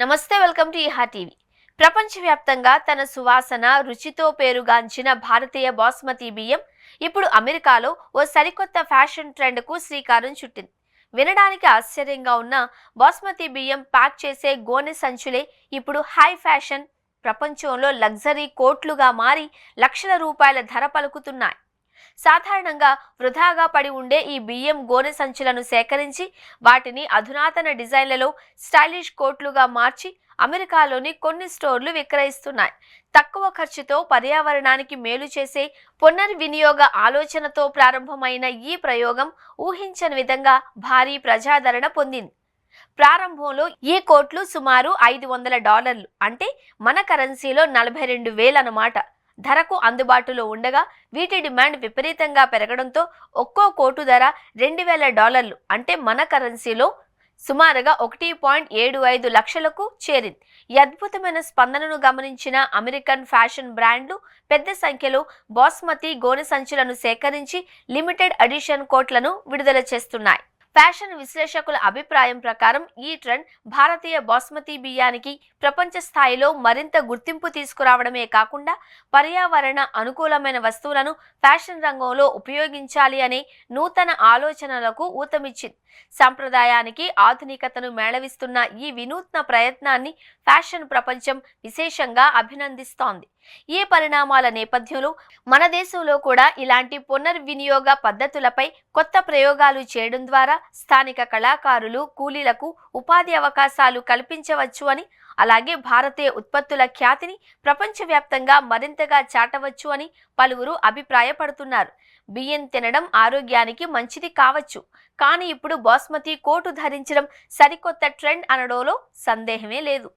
నమస్తే welcome to ఈహా TV. ప్రపంచవ్యాప్తంగా తన సువాసన రుచితో పేరుగాంచిన భారతీయ బాస్మతి బియ్యం ఇప్పుడు అమెరికాలో ఓ సరికొత్త ఫ్యాషన్ ట్రెండ్కు శ్రీకారం చుట్టింది. వినడానికి ఆశ్చర్యంగా ఉన్న బాస్మతి బియ్యం ప్యాక్ చేసే గోనె సంచులే ఇప్పుడు హై ఫ్యాషన్ ప్రపంచంలో లగ్జరీ కోట్లుగా మారి లక్షల రూపాయల ధర పలుకుతున్నాయి. సాధారణంగా వృధాగా పడి ఉండే ఈ బియ్యం గోనె సంచులను సేకరించి వాటిని అధునాతన డిజైన్లలో స్టైలిష్ కోట్లుగా మార్చి అమెరికాలోని కొన్ని స్టోర్లు విక్రయిస్తున్నాయి. తక్కువ ఖర్చుతో పర్యావరణానికి మేలు చేసే పునర్వినియోగ ఆలోచనతో ప్రారంభమైన ఈ ప్రయోగం ఊహించని విధంగా భారీ ప్రజాదరణ పొందింది. ప్రారంభంలో ఈ కోట్లు సుమారు ఐదు వందల డాలర్లు అంటే మన కరెన్సీలో నలభై రెండు వేలు అన్నమాట. ధరకు అందుబాటులో ఉండగా వీటి డిమాండ్ విపరీతంగా పెరగడంతో ఒక్కో కోటు ధర రెండు వేల డాలర్లు అంటే మన కరెన్సీలో సుమారుగా ఒకటి పాయింట్ ఏడు ఐదు లక్షలకు చేరింది. ఈ అద్భుతమైన స్పందనను గమనించిన అమెరికన్ ఫ్యాషన్ బ్రాండ్లు పెద్ద సంఖ్యలో బాస్మతి గోనె సంచులను సేకరించి లిమిటెడ్ ఎడిషన్ కోట్లను విడుదల చేస్తున్నాయి. ఫ్యాషన్ విశ్లేషకుల అభిప్రాయం ప్రకారం ఈ ట్రెండ్ భారతీయ బాస్మతి బియ్యానికి ప్రపంచ స్థాయిలో మరింత గుర్తింపు తీసుకురావడమే కాకుండా పర్యావరణ అనుకూలమైన వస్తువులను ఫ్యాషన్ రంగంలో ఉపయోగించాలి అనే నూతన ఆలోచనలకు ఊతమిచ్చింది. సంప్రదాయానికి ఆధునికతను మేళవిస్తున్న ఈ వినూత్న ప్రయత్నాన్ని ఫ్యాషన్ ప్రపంచం విశేషంగా అభినందిస్తోంది. ఈ పరిణామాల నేపథ్యంలో మన దేశంలో కూడా ఇలాంటి పునర్వినియోగ పద్ధతులపై కొత్త ప్రయోగాలు చేయడం ద్వారా స్థానిక కళాకారులు కూలీలకు ఉపాధి అవకాశాలు కల్పించవచ్చు అని అలాగే భారతీయ ఉత్పత్తుల ఖ్యాతిని ప్రపంచవ్యాప్తంగా మరింతగా చాటవచ్చు అని పలువురు అభిప్రాయపడుతున్నారు. బియ్యం తినడం ఆరోగ్యానికి మంచిది కావచ్చు కానీ ఇప్పుడు బాస్మతి కోటు ధరించడం సరికొత్త ట్రెండ్ అనడంలో సందేహమే లేదు.